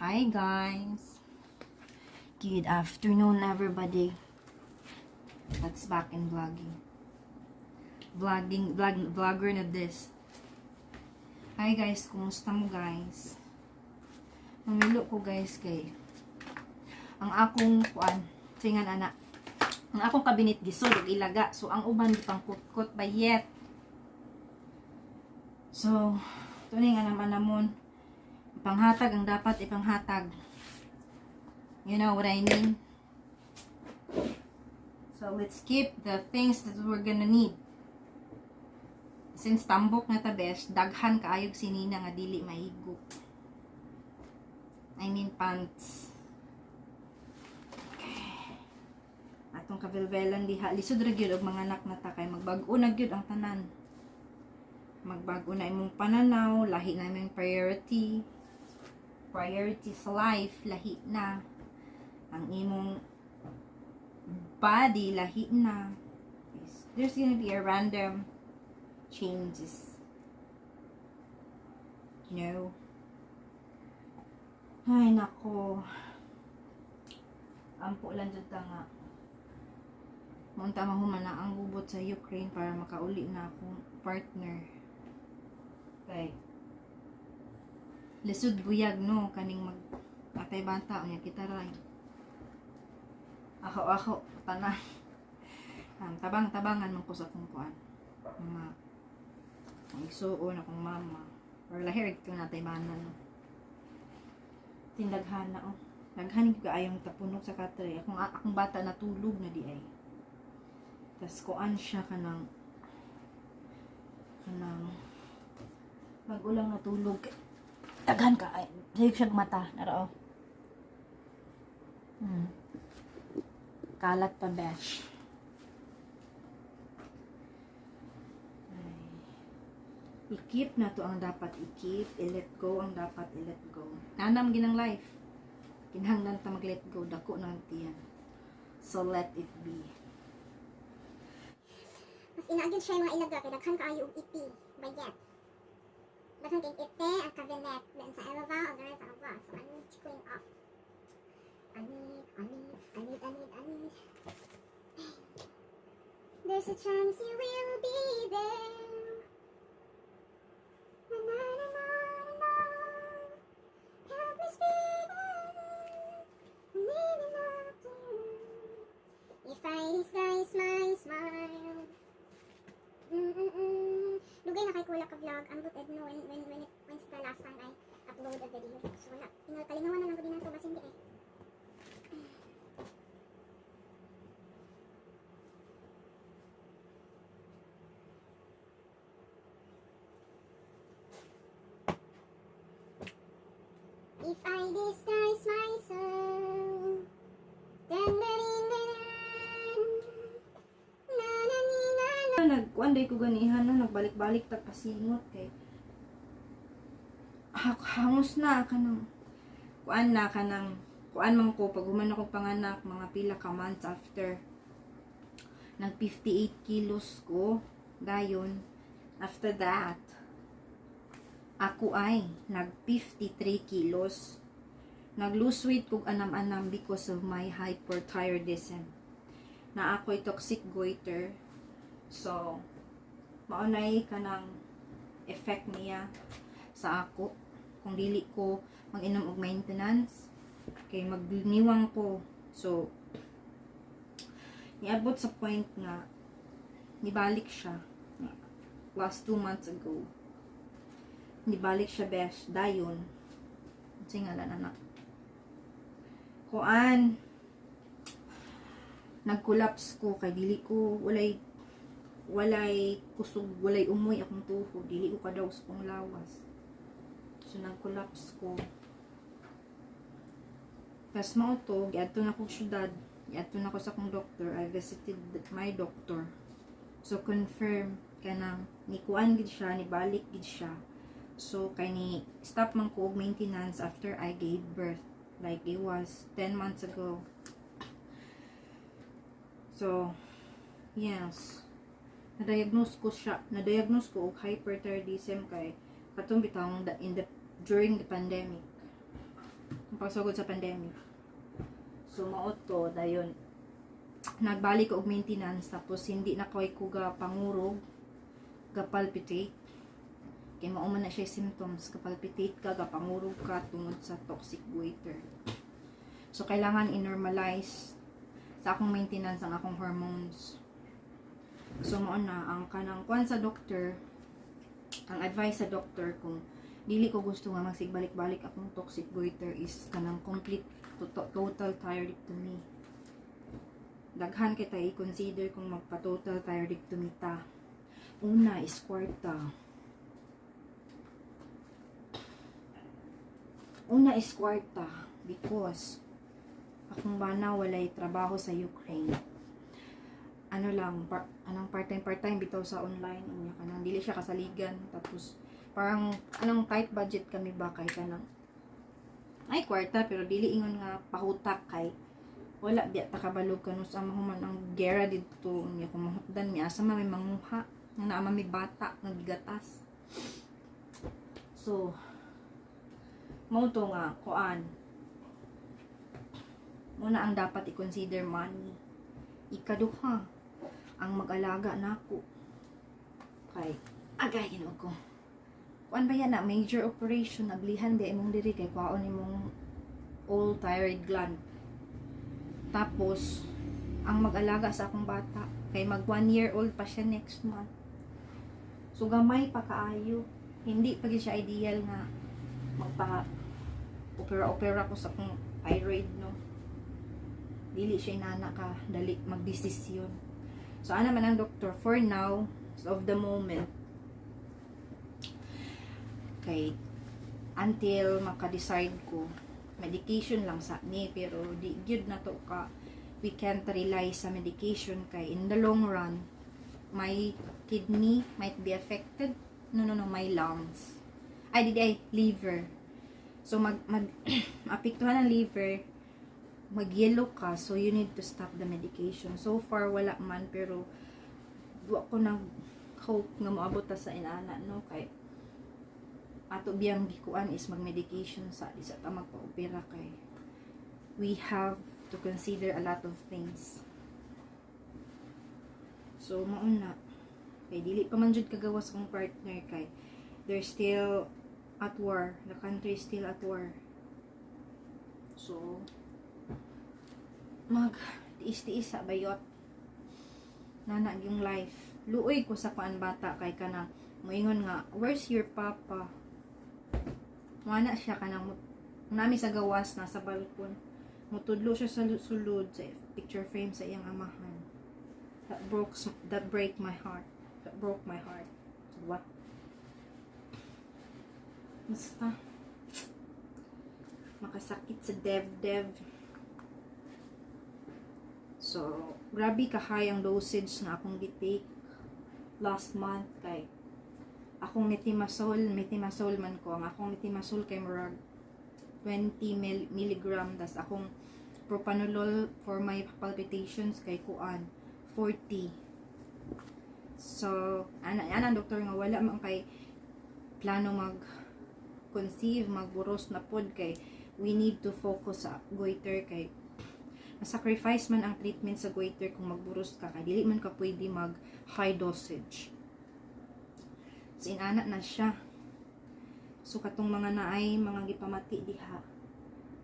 Hi guys. Good afternoon everybody. That's back in vlogging. Vlogging, vlog, vlogger na this. Hi guys, kumusta mo guys? Mamilo ko guys kay ang akong kuan, singan ana. Ang akong kabinet gisod ug ilaga. So ang uban pang kutkot bayet. So, tuning nga naman namon panghatag ang dapat ipanghatag. You know what I mean? So, let's keep the things that we're gonna need. Since tambok na ta best, daghan kaayog sinina nga dili mahigo. I mean pants. Okay. Atong kavelvelan diha lisod ra gyud mga anak na ta kay magbag-o na gyud ang tanan. Magbago na imong pananaw, lahi na imong priority. Priority sa life, lahi na. Ang imong body, lahi na. There's gonna be a random changes. You know? Ay, nako. Ampo lang dyan ta nga. Munta mahuman na ang gubot sa Ukraine para makauli na akong partner. Kay, lisod buyag no, kaning mag atay banta, unya kita ray. Ako, ako, tanan. Um, tabang-tabangan man ko sa kong kuan. Mga, ang isuon akong mama. Or lahirig ko natay banan. No. Tindaghan na, oh. Naghanig ka ayong tapunog sa katray. Akong, akong bata natulog na di ay. Tas kuan siya kanang kanang pag ulang natulog daghan ka. Ay sayog siya mata narao hmm. kalat pa besh. I-keep na to ang dapat i-keep i-let go ang dapat i-let go. Nanam ginang life. Kinahanglan ta mag-let go. Dako na ang tiyan. So let it be. Mas inaagin siya yung mga ilaga, kaya daghan kaayo og iti, bayet. Daghan kay ite, ang kabinet, then sa eleva, ang gano'n sa aba. So, ano yung chikuin up. Anit, anit, anit, anit, anit. There's a chance you will be there. Na, na, na, na, na, na. Help me speak. Na, na, na, na. If I disguise my smile Mm-mm-mm. Lugay na kay Kula ka vlog. Ambot ed no when when when it when's the last time I upload a video. So wala. Tingal kalingawan na lang ko din nato basta hindi eh. If I disguise myself, then nagkuan day ko ganihan no nagbalik-balik tag pasingot kay ha- hangos na kanang kuan na kanang kuan man ko pag human ako panganak mga pila ka months after nag 58 kilos ko dayon. After that ako ay nag 53 kilos. Nag lose weight kog anam-anam because of my hyperthyroidism. Na ako'y toxic goiter So, maunay ka ng effect niya sa ako. Kung dili ko mag-inom og maintenance, kay magliniwang ko. So, niabot sa point nga, nibalik siya. Last two months ago. Nibalik siya best. Dayon. Singalan anak. Kuan, nag-collapse ko kay dili ko walay walay kusog walay umoy akong tuhod dili ko kadaw sa kong lawas. So nag-collapse ko. Tas mao to giadto na ko syudad giadto na ko sa akong doctor I visited my doctor so confirm kanang ni kuan gid siya ni balik gid siya. So kay ni stop man ko maintenance after I gave birth. Like it was 10 months ago. So yes na-diagnose ko siya, na-diagnose ko og hyperthyroidism kay katong bitawng da- in the during the pandemic. ang pagsugod sa pandemic. So mao to dayon nagbalik ko og maintenance tapos hindi na koy ko ga pangurog ga palpitate kay mao man na siya symptoms ka palpitate ka ga pangurog ka tungod sa toxic goiter so kailangan i-normalize sa akong maintenance ang akong hormones so mao na ang kanang kuan sa doctor ang advice sa doctor kung dili ko gusto nga magsigbalik-balik akong toxic goiter is kanang complete to- total thyroidectomy daghan kita i-consider kung magpa-total thyroidectomy ta. Una is kwarta. Una is kwarta because akong bana walay trabaho sa Ukraine. Ano lang, par, anong part-time part-time bitaw sa online unya kanang dili siya kasaligan. Tapos parang anong tight budget kami ba kay kanang ay kwarta pero dili ingon nga pahutak kay wala di ta kabalog kanu sa mahuman ang gera dito niya kung mahutdan mi asa man may manguha nga naa may bata nagigatas. So mo to nga kuan muna ang dapat i-consider money. Ikaduha ang mag-alaga nako kay agay ginoo ko kuan ba yan na major operation naglihan ba imong diri kay kwaon imong all thyroid gland tapos, ang mag-alaga sa akong bata, kay mag one year old pa siya next month. So, gamay pa kaayo. Hindi pa siya ideal nga magpa opera-opera ko sa akong thyroid, no. Dili siya inana ka, dali magdesisyon. So, ano man ang doktor, for now, of the moment, kay until maka-decide ko medication lang sa ni pero di gyud na to ka we can't rely sa medication kay in the long run my kidney might be affected? No no no my lungs. Ay di ay liver. So mag mag apektuhan ang liver mag yellow ka so you need to stop the medication so far wala man pero wa ko nag hope nga moabot ta sa inana no kay ato biyang gikuan is mag-medication sa di sa ta magpa-opera kay we have to consider a lot of things. So, mauna. Kay dili pa man jud kagawas kong partner kay they're still at war. The country is still at war. So, mag tiis-tiis sa bayot. Nana yung life. Luoy ko sa kuan bata kay kanang moingon nga, where's your papa? Wala siya kanang nami sa gawas na sa balkon. Mutudlo siya sa sulod sa picture frame sa iyang amahan. That broke that break my heart. That broke my heart. What? Basta makasakit sa dev dev. So, grabe kahay ang dosage na akong gitake last month kay akong metimasol, metimasol man ko. Ang akong metimasol kay murag 20 mil, milligram. Das akong propanolol for my palpitations kay kuan 40. So, ana ana doktor nga wala man kay plano mag conceive, magburos na pod kay we need to focus sa goiter kay sacrifice man ang treatment sa goiter kung magburos ka kay dili man ka pwede mag high dosage. So, inana na siya. So, katong mga naay, mga gipamati diha.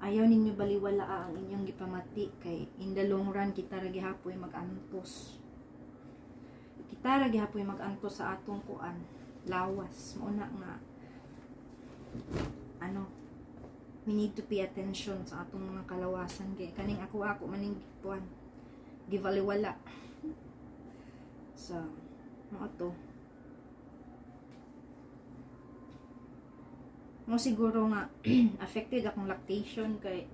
Ayaw ninyo baliwala ang inyong gipamati kay in the long run kita ra gihapoy mag-antos. Kita ra gihapoy mag-antos sa atong kuan. Lawas. Mauna nga ano we need to pay attention sa atong mga kalawasan kay kaning ako ako maning kuan gibaliwala so mo to. Mo siguro nga affected akong lactation kay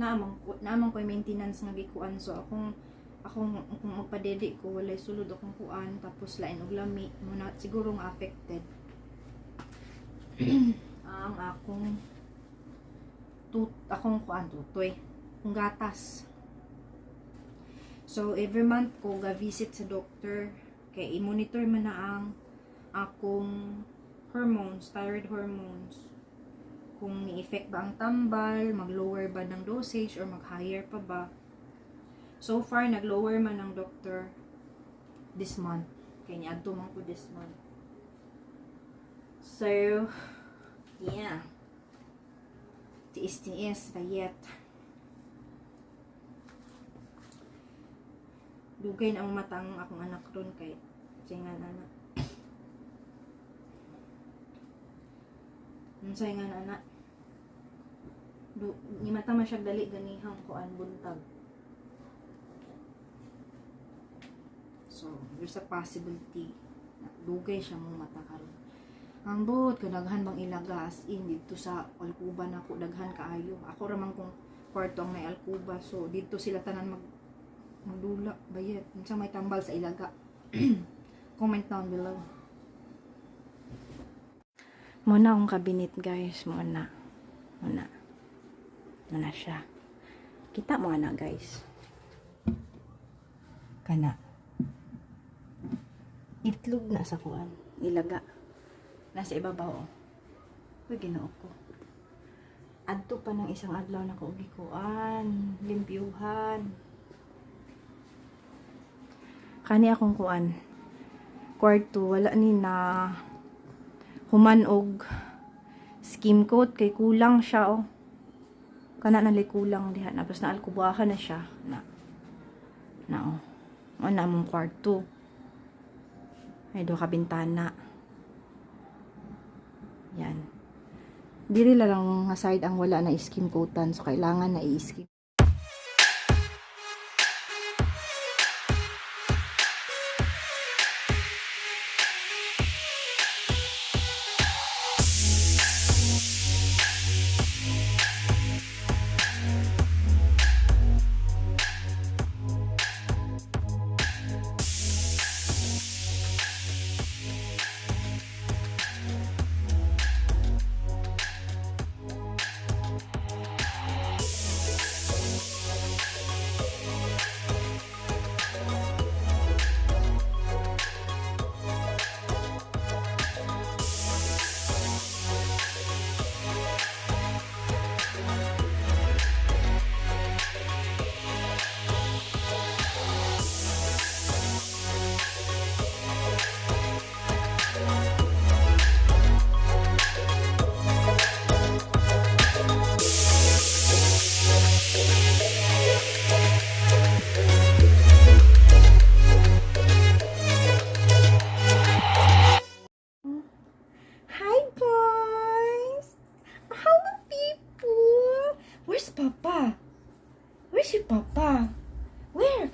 naamang ko naamang ko maintenance nga gikuan. So akong akong kung magpadede ko walay sulod akong kuan tapos lain og lami mo na siguro nga affected. Ang akong tut akong kuan tutoy kung gatas so every month ko ga visit sa doctor kay i-monitor man na ang akong hormones, thyroid hormones. kung ni-effect ba ang tambal, mag-lower ba ng dosage, or mag-higher pa ba. So far, nag-lower man ng doctor this month. Kaya niya, man ko this month. So, yeah. Tiis-tiis, bayet. Dugay na ang matang akong anak ron kay Singan anak. Unsay nga anak. Du, ni mata man siya dali ganihang kuan buntag. So, there's a possibility na dugay siya mong mata karon. Ang buot kadaghan bang ilaga as in dito sa alkuba na ako daghan kaayo. Ako ra man kung kwarto ang may alkuba. So, dito sila tanan mag magdula bayet. Unsa may tambal sa ilaga. Comment down below. Muna akong kabinet guys. Muna. Muna. Muna siya. Kita mo na guys. Kana. Itlog na sa kuan. Ilaga. Nasa ibabaw. oh. Uy, ginoo ko. Adto pa ng isang adlaw na kaugi kuan. Limpyuhan. Kani akong kuan. Kwarto, wala ni na human og skim coat kay kulang siya oh. Kana na kulang diha na na alkubahan na siya na na oh. Ano among kwarto. Ay do ka bintana. Yan. Diri lang nga side ang wala na skim coatan so kailangan na i-skim.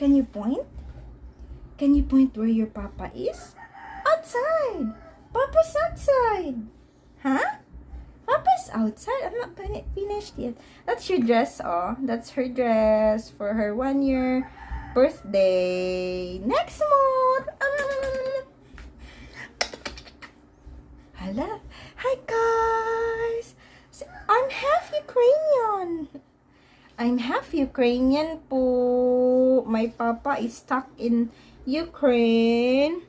Can you point? Can you point where your Papa is? Outside! Papa's outside! Huh? Papa's outside? I'm not finished yet. That's your dress, oh. That's her dress for her one year birthday. Next month! Hala. Hi guys. I'm half Ukrainian. I'm half Ukrainian po. My papa is stuck in Ukraine.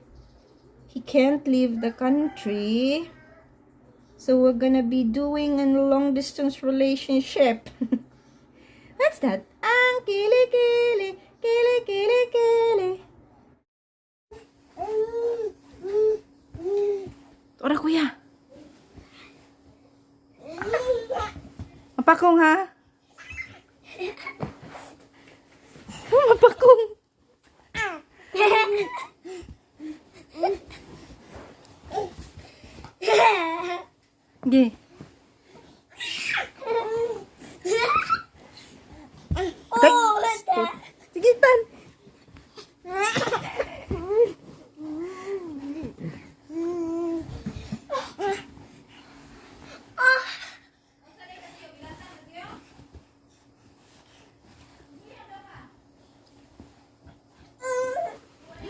He can't leave the country. So we're gonna be doing a long distance relationship. What's that? Ang kili kili kili kili kili. Ora kuya. Mapakong ha? Oh, mapakong. Ge. Oh, what's that? Sige, tan.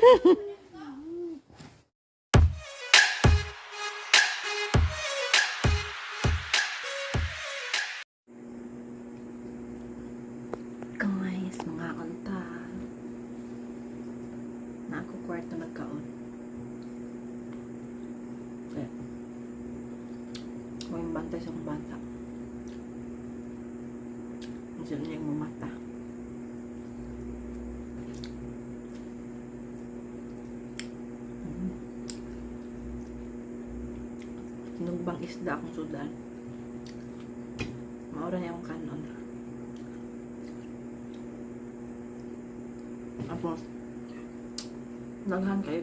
Guys, mga kanta. Na ako kwarto nagkaon. Okay. Kung yung bantay sa bata. Diyan niyang mamata. Isda akong sudan. Maura niya akong kanon. Tapos, naghan kayo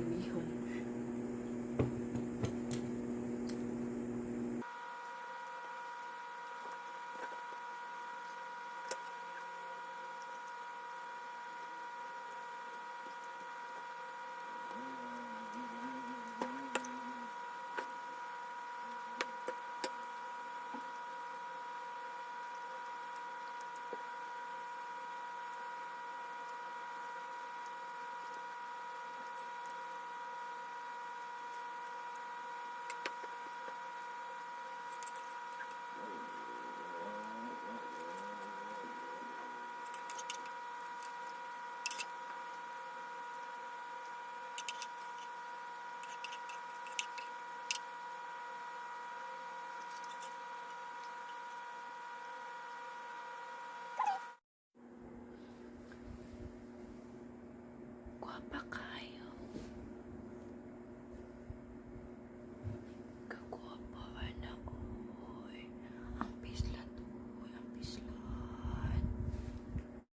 압박하